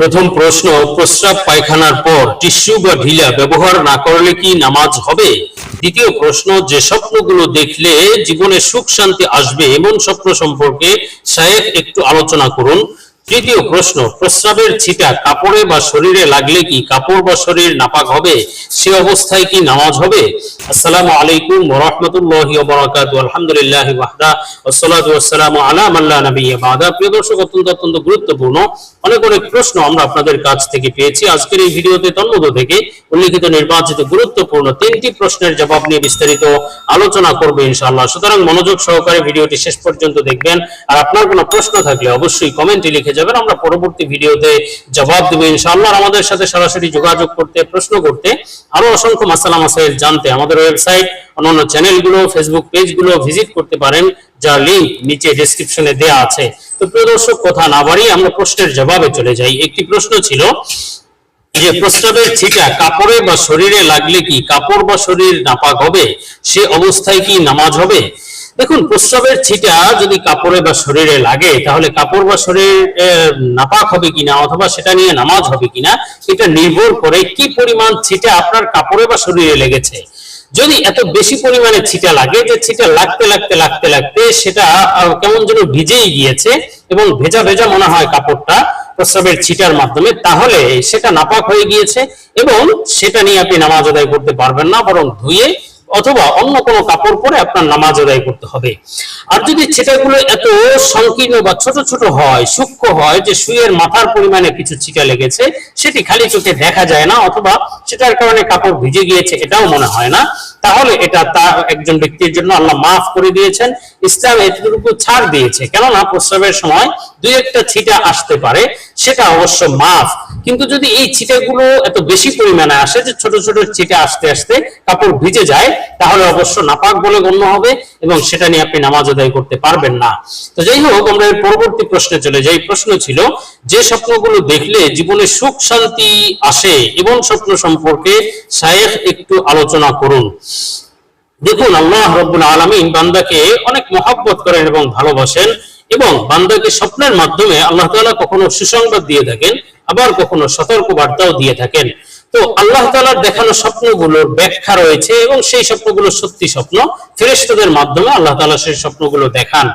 প্রথম প্রশ্ন, প্রস্রাব পায়খানার পর টিস্যু বা ঢিলা ব্যবহার না করলে কি নামাজ হবে? দ্বিতীয় প্রশ্ন, যে স্বপ্নগুলো দেখলে জীবনে সুখ শান্তি আসবে এমন স্বপ্ন সম্পর্কে সাহেব একটু আলোচনা করুন। তৃতীয় প্রশ্ন, প্রস্রাবের ছিটা কাপড়ে বা শরীরে লাগলে কি কাপড় বা শরীর নাপাক হবে? সে অবস্থায় কি নামাজ হবে? আসসালামু আলাইকুম রাহমাতুল্লাহি আলহামদুলিল্লাহি ওয়াহদা ওয়াসসালাতু ওয়াসসালামু আলা মান লা নাবিয়্যা বাদা। প্রিয় দর্শক, অত্যন্ত অত্যন্ত গুরুত্বপূর্ণ অনেক অনেক প্রশ্ন আমরা আপনাদের কাছ থেকে পেয়েছি। আজকের এই ভিডিওতে তন্মধ্য থেকে উল্লেখিত নির্বাচিত গুরুত্বপূর্ণ তিনটি প্রশ্নের জবাব নিয়ে বিস্তারিত আলোচনা করবে ইনশাআল্লাহ। সুতরাং মনোযোগ সহকারে ভিডিওটি শেষ পর্যন্ত দেখবেন। আর আপনার কোনো প্রশ্ন থাকলে অবশ্যই কমেন্টে লিখে যাবেন, আমরা পরবর্তী ভিডিওতে জবাব দেবো। ইনশাআল্লাহ আমাদের সাথে সরাসরি যোগাযোগ করতে, প্রশ্ন করতে আরও অসংখ্য মাসালা মাসাইল জানতে আমাদের ওয়েবসাইট, অন্যান্য চ্যানেলগুলো, ফেসবুক পেজগুলো ভিজিট করতে পারেন, যার লিংক নিচে ডেসক্রিপশনে দেয়া আছে। তো প্রিয় দর্শক, কথা না বাড়িয়ে আমরা প্রশ্নের জবাবে চলে যাই। একটি প্রশ্ন ছিল যে প্রস্রাবের ছিটা কাপড়ে বা শরীরে লাগলে কি কাপড় বা শরীর নাপাক হবে? সে অবস্থায় কি নামাজ হবে? দেখুন, প্রস্রাবের ছিটা যদি কাপড়ে বা শরীরে লাগে, তাহলে কাপড় বা শরীর নাপাক হবে কিনা, অথবা সেটা নিয়ে নামাজ হবে কিনা, এটা নির্ভর করে কি পরিমাণ ছিটা আপনার কাপড়ে বা শরীরে লেগেছে। যদি এত বেশি পরিমাণে ছিটা লাগে, যে ছিটা লাগতে লাগতে লাগতে লাগতে সেটা কেমন যেন ভিজেই গিয়েছে এবং ভেজা ভেজা মনে হয় কাপড়টা প্রস্রাবের ছিটার মাধ্যমে, তাহলে সেটা নাপাক হয়ে গিয়েছে এবং সেটা নিয়ে আপনি নামাজ আদায় করতে পারবেন না, বরং ধুয়ে অথবা অন্য কোনো কাপড় পরে আপনার নামাজ আদায় করতে হবে। আর যদি ছিটাগুলো এত সংকীর্ণ বা ছোট ছোট হয়, সূক্ষ্ম হয় যে সুইয়ের মাথার পরিমাণে কিছু ছিটা লেগেছে, সেটি খালি চোখে দেখা যায় না অথবা সেটার কারণে কাপড় ভিজে গিয়েছে এটাও মনে হয় না। তাহলে এটা তার একজন ব্যক্তির জন্য আল্লাহ মাফ করে দিয়েছেন, ইসলাম এতটুকু ছাড় দিয়েছে। কেননা প্রস্রাবের সময় দুই একটা ছিটা আসতে পারে, সেটা অবশ্য মাফ। কিন্তু যদি এই ছিটাগুলো এত বেশি পরিমাণে আসে যে ছোট ছোট ছিটা আসতে আসতে কাপড় ভিজে যায় তাহলে অবশ্য নাপাক বলে গণ্য হবে এবং সেটা নিয়ে আপনি নামাজ আদায় করতে পারবেন না। তো যাই হোক, আমরা এর পরবর্তী প্রশ্নে চলে যাই। প্রশ্ন ছিল, যে স্বপ্নগুলো দেখলে জীবনে সুখ, শান্তি আসে এবং স্বপ্ন সম্পর্কে শায়েখ একটু আলোচনা করুন। দেখুন, আল্লাহ রব্বুল আলমিন বান্দাকে অনেক মহাব্বত করেন এবং ভালোবাসেন এবং বান্দাকে স্বপ্নের মাধ্যমে আল্লাহ তাআলা কখনো সুসংবাদ দিয়ে থাকেন, আবার কখনো সতর্ক বার্তাও দিয়ে থাকেন। তো আল্লাহ তাআলার দেখানো স্বপ্নগুলোর ব্যাখ্যা রয়েছে এবং সেই স্বপ্নগুলো সত্যি স্বপ্ন। ফেরেশতাদের মাধ্যমে আল্লাহ তালা সেই স্বপ্নগুলো দেখান।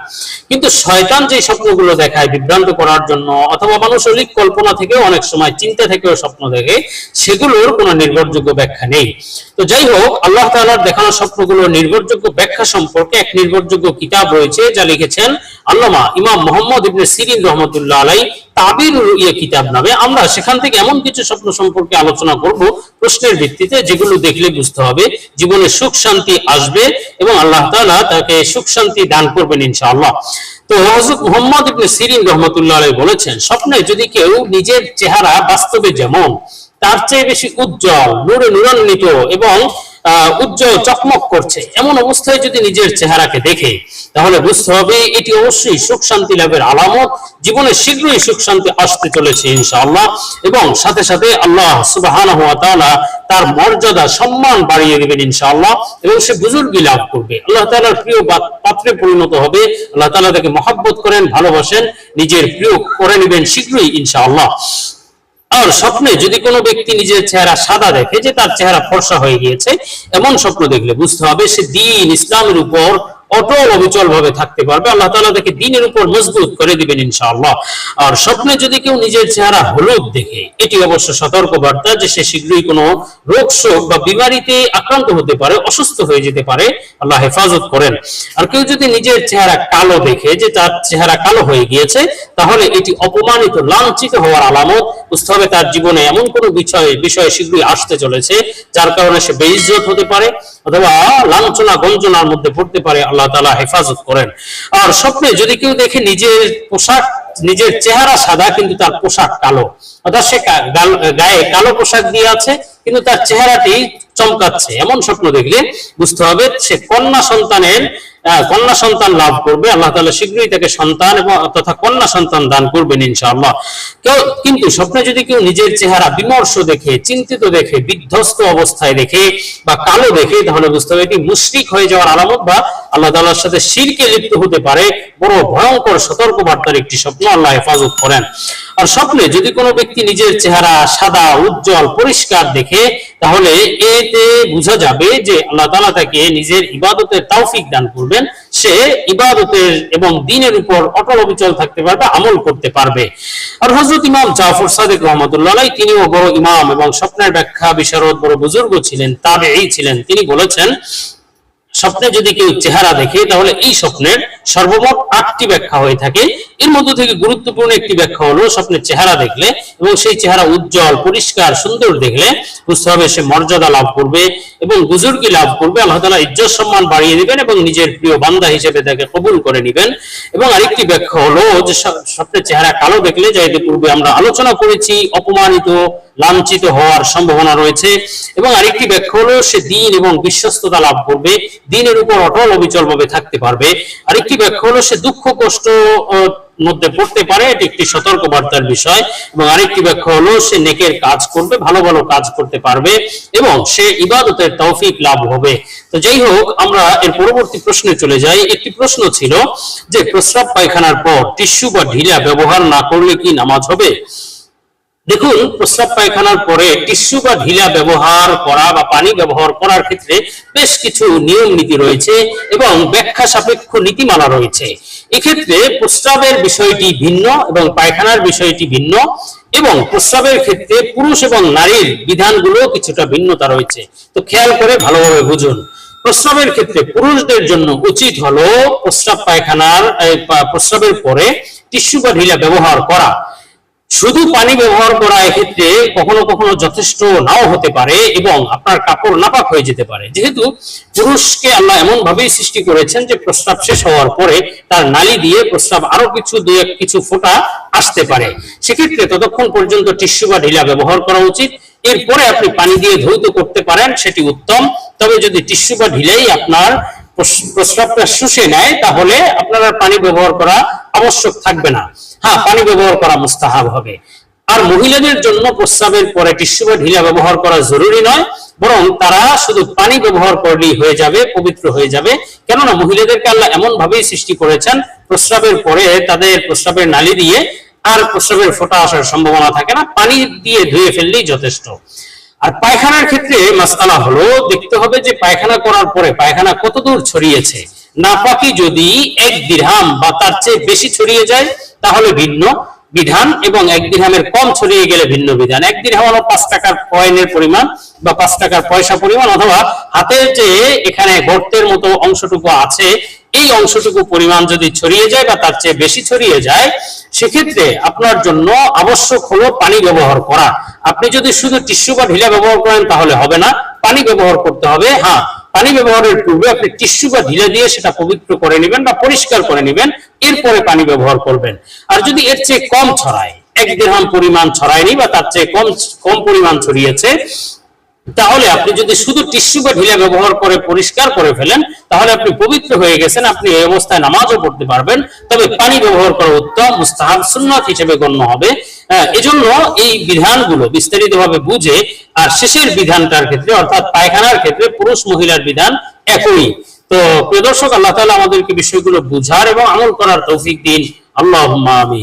কিন্তু শয়তান যে স্বপ্নগুলো দেখায় বিভ্রান্ত করার জন্য অথবা মানুষ অলিক কল্পনা থেকেও অনেক সময় চিন্তা থেকেও স্বপ্ন দেখে, সেগুলোর কোনো নির্ভরযোগ্য ব্যাখ্যা নেই। তো যাই হোক, আল্লাহ তাআলার দেখানো স্বপ্নগুলোর নির্ভরযোগ্য ব্যাখ্যা সম্পর্কে এক নির্ভরযোগ্য কিতাব রয়েছে যা লিখেছেন আল্লামা ইমাম মোহাম্মদ ইবনে সিরিন রহমতুল্লাহ আলাই তাবির ইয়ে কিতাব নামে। আমরা সেখান থেকে এমন কিছু স্বপ্ন সম্পর্কে আলোচনা করব প্রশ্নের ভিত্তিতে যেগুলো দেখলে বুঝতে হবে। জীবনে সুখ, শান্তি আসবে এবং আল্লাহ তালা তাকে সুখ, শান্তি দান করবেন ইনশাআল্লাহ। তো হজরত মোহাম্মদ ইবনে সিরিন রহমতুল্লাহ বলেছেন, স্বপ্নে যদি কেউ নিজের চেহারা বাস্তবে যেমন, তার চেয়ে বেশি উজ্জ্বল, নূরে নূরান্বিত এবং উজ্জ্বল চকমক করছে। এমন অবস্থায় যদি নিজের চেহারাকে দেখে, তাহলে বুঝতে হবে এটি অবশ্যই সুখ শান্তি লাভের আলামত। জীবনে শীঘ্রই সুখ শান্তি আসতে চলেছে ইনশাআল্লাহ। এবং সাথে সাথে আল্লাহ তাআলা তার মর্যাদা, সম্মান বাড়িয়ে দিবেন ইনশাআল্লাহ। এবং সে বুজুর্গি লাভ করবে। আল্লাহ তালার প্রিয় পাত্রে পরিণত হবে। আল্লাহ তালা তাকে মহাব্বত করেন, ভালোবাসেন। নিজের প্রিয় করে নেবেন শীঘ্রই ইনশাআল্লাহ। আর স্বপ্নে যদি কোনো ব্যক্তি নিজের চেহারা সাদা দেখে যে তার চেহারা ফর্সা হয়ে গিয়েছে, এমন স্বপ্ন দেখলে বুঝতে হবে সে দিন ইসলামের উপর অটল অবিচল ভাবে থাকতে পারবে। আল্লাহ তাআলা তাকে দিনের উপর মজবুত করে দিবেন ইনশাআল্লাহ। আর স্বপ্নে যদি কেউ নিজের চেহারা হলুদ দেখে, এটি অবশ্য সতর্ক বার্তা যে সে শীঘ্রই কোনো রোগ শোক বা বিমারিতে আক্রান্ত হতে পারে, অসুস্থ হয়ে যেতে পারে। আল্লাহ হেফাজত করেন। আর কেউ যদি নিজের চেহারা কালো দেখে, যে তার চেহারা কালো হয়ে গিয়েছে, তাহলে এটি অপমানিত, লাঞ্ছিত হওয়ার আলামত। হবে তার জীবনে এমন কোনো বিষয় বিষয় শীঘ্রই আসতে চলেছে, যার কারণে সে বেইজ্জত হতে পারে। অথবা লাঞ্ছনা, গঞ্জনার মধ্যে পড়তে পারে, আল্লাহ তালা হেফাজত করেন। আর স্বপ্নে যদি কেউ দেখে নিজের পোশাক, নিজের চেহারা সাদা, কিন্তু তার পোশাক কালো, অর্থাৎ সে গায়ে কালো পোশাক দিয়ে আছে, কিন্তু তার চেহারাটি চমকাচ্ছে, এমন স্বপ্ন দেখলে বুঝতে হবে সে কন্যা সন্তানের কন্যা সন্তান লাভ করবে, আল্লাহ তাআলা শীঘ্রই তাকে সন্তান এবং তথা কন্যা সন্তান দান করবেন ইনশাআল্লাহ। কেউ, কিন্তু স্বপ্নে যদি কেউ নিজের চেহারা বিমর্ষ দেখে, চিন্তিত দেখে, বিধ্বস্ত অবস্থায় দেখে বা কালো দেখে, তাহলে বুঝতে হবে এটি মুশরিক হয়ে যাওয়ার আলামত বা আল্লাহ তাআলার সাথে শিরকে লিপ্ত হতে পারে। বড় ভয়ঙ্কর সতর্ক বার্তার একটি স্বপ্ন আল্লাহ হেফাজত করেন। আর স্বপ্নে যদি কোনো ব্যক্তি নিজের চেহারা সাদা, উজ্জ্বল, পরিষ্কার দেখে তাহলে এতে বোঝা যাবে যে আল্লাহ তালা তাকে নিজের ইবাদতের তৌফিক দান করবেন। সে ইবাদতের এবং দিনের উপর অটল অবিচল থাকতে পারবে, আমল করতে পারবে। আর হজরত ইমাম জাফর সাদেক রহমতুল্লাহ তিনিও বড় ইমাম এবং স্বপ্নের ব্যাখ্যা, বিশারদ, বড় বুজুর্গ ছিলেন, তাবেঈ ছিলেন। তিনি বলেছেন স্বপ্নে যদি কেউ চেহারা দেখে, তাহলে এই স্বপ্নের সর্বমোট আটটি ব্যাখ্যা হয়ে থাকে। এর মধ্যে থেকে গুরুত্বপূর্ণ একটি ব্যাখ্যা হলো স্বপ্নের চেহারা দেখলে এবং সেই চেহারা উজ্জ্বল, পরিষ্কার, সুন্দর দেখলে বুঝতে হবে সে মর্যাদা লাভ করবে এবং বুজুর্গি লাভ করবে। আল্লাহ তালা ইজ্জত সম্মান বাড়িয়ে দিবেন এবং নিজের প্রিয় বান্দা হিসেবে তাকে কবুল করে নিবেন। এবং আরেকটি ব্যাখ্যা হলো যে স্বপ্নের চেহারা কালো দেখলে যা পূর্বে আমরা আলোচনা করেছি, অপমানিত, লাঞ্ছিত হওয়ার সম্ভাবনা রয়েছে। এবং আরেকটি ব্যাখ্যা হলো সে দিন এবং বিশ্বস্ততা লাভ করবে। দিনের উপর অটল অবিচল ভাবে থাকতে পারবে। আরেকটি ব্যাখ্যা হলো, সে দুঃখ, কষ্ট মধ্যে পড়তে পারে, এটি একটি সতর্ক বার্তার বিষয়। এবং আরেকটি ব্যাখ্যা হলো, সে নেকের কাজ করবে, ভালো ভালো কাজ করতে পারবে, এবং সে ইবাদতের তৌফিক লাভ হবে। তো যাই হোক, আমরা এর পরবর্তী প্রশ্নে চলে যাই। একটি প্রশ্ন ছিল যে, প্রস্রাব পায়খানার পর টিস্যু বা ঢিলা ব্যবহার না করলে কি নামাজ হবে? দেখুন, প্রস্রাব পায়খানার পরে টিস্যু বা ঢিলা ব্যবহার করা বা পানি ব্যবহার করার ক্ষেত্রে বেশ কিছু নিয়ম নীতি রয়েছে এবং ব্যাখ্যা সাপেক্ষ নীতিমালা রয়েছে। এক্ষেত্রে প্রস্রাবের বিষয়টি ভিন্ন এবং পায়খানার বিষয়টি ভিন্ন এবং প্রস্রাবের ক্ষেত্রে পুরুষ এবং নারীর বিধানগুলো কিছুটা ভিন্নতা রয়েছে। তো খেয়াল করে ভালোভাবে বুঝুন। প্রস্রাবের ক্ষেত্রে পুরুষদের জন্য উচিত হলো প্রস্রাব পায়খানার প্রস্রাবের পরে টিস্যু বা ঢিলা ব্যবহার করা। শুধু পানি ব্যবহার করা এক্ষেত্রে কখনো কখনো যথেষ্ট নাও হতে পারে এবং আপনার কাপড় নাপাক হয়ে যেতে পারে। যেহেতু পুরুষকে আল্লাহ এমন ভাবেই সৃষ্টি করেছেন যে প্রস্রাব শেষ হওয়ার পরে তার নালি দিয়ে প্রস্রাব আরও কিছু দু এক কিছু ফোঁটা আসতে পারে। সেক্ষেত্রে ততক্ষণ পর্যন্ত টিস্যু বা ঢিলা ব্যবহার করা উচিত। এরপরে আপনি পানি দিয়ে ধৌত করতে পারেন, সেটি উত্তম। তবে যদি টিস্যু বা ঢিলেই আপনার প্রস- প্রস্রাবটা শুষে নেয়, তাহলে আপনার পানি ব্যবহার করা আবশ্যক থাকবে না। হ্যাঁ পানি ব্যবহার করা মুস্তাহাব হবে। আর মহিলাদের জন্য প্রস্রাবের পরে টিস্যু বা ঢিলা ব্যবহার করা জরুরি নয়, বরং তারা শুধু পানি ব্যবহার করলেই হয়ে যাবে, পবিত্র হয়ে যাবে। কেননা মহিলাদেরকে আল্লাহ এমন ভাবেই সৃষ্টি করেছেন, প্রস্রাবের পরে তাদের প্রস্রাবের নালী দিয়ে, আর প্রস্রাবের ফোঁটা আসার সম্ভাবনা থাকে না, পানি দিয়ে ধুয়ে ফেললেই যথেষ্ট। আর পায়খানার ক্ষেত্রে মাসালা হলো, দেখতে হবে যে পায়খানা করার পরে পায়খানা কতদূর ছড়িয়েছে। নাপাকি যদি এক দিরহাম বা তার চেয়ে বেশি ছড়িয়ে যায় তাহলে ভিন্ন বিধান এবং এক দিরহামের কম ছড়িয়ে গেলে ভিন্ন বিধান। এক দিরহাম হলো পাঁচ টাকার কয়েনের পরিমাণ বা পাঁচ টাকার পয়সা পরিমাণ অথবা হাতের যে এখানে গর্তের মতো অংশটুকু আছে, এই অংশটুকু পরিমাণ যদি ছড়িয়ে যায় বা তার চেয়ে বেশি ছড়িয়ে যায়, সেক্ষেত্রে আপনার জন্য আবশ্যক হলো পানি ব্যবহার করা। আপনি যদি শুধু টিস্যু বা ঢিলা ব্যবহার করেন তাহলে হবে না। পানি ব্যবহার করতে হবে হ্যাঁ। পানি ব্যবহারের পূর্বে আপনি টিস্যু বা ঢিলে দিয়ে সেটা পবিত্র করে নেবেন বা পরিষ্কার করে নেবেন, এরপরে পানি ব্যবহার করবেন। আর যদি এর চেয়ে কম ছড়ায়, এক দেড়হাম পরিমাণ ছড়ায়নি বা তার চেয়ে কম কম পরিমাণ ছড়িয়েছে তাহলে আপনি যদি শুধু টিস্যু বা ঢিলা ব্যবহার করে পরিষ্কার করে ফেলেন, তাহলে আপনি পবিত্র হয়ে গেছেন, আপনি এই অবস্থায় নামাজও পড়তে পারবেন। তবে পানি ব্যবহার করা উত্তম, মুস্তাহাব সুন্নাত হিসেবে গণ্য হবে। এজন্য এই বিধানগুলো বিস্তারিতভাবে বুঝে আর শেষের বিধানটার ক্ষেত্রে, অর্থাৎ পায়খানার ক্ষেত্রে পুরুষ মহিলার বিধান একই। তো প্রিয় দর্শক, আল্লাহ তাআলা আমাদেরকে বিষয়গুলো বুঝার এবং আমল করার তৌফিক দিন। আল্লাহ আমিন।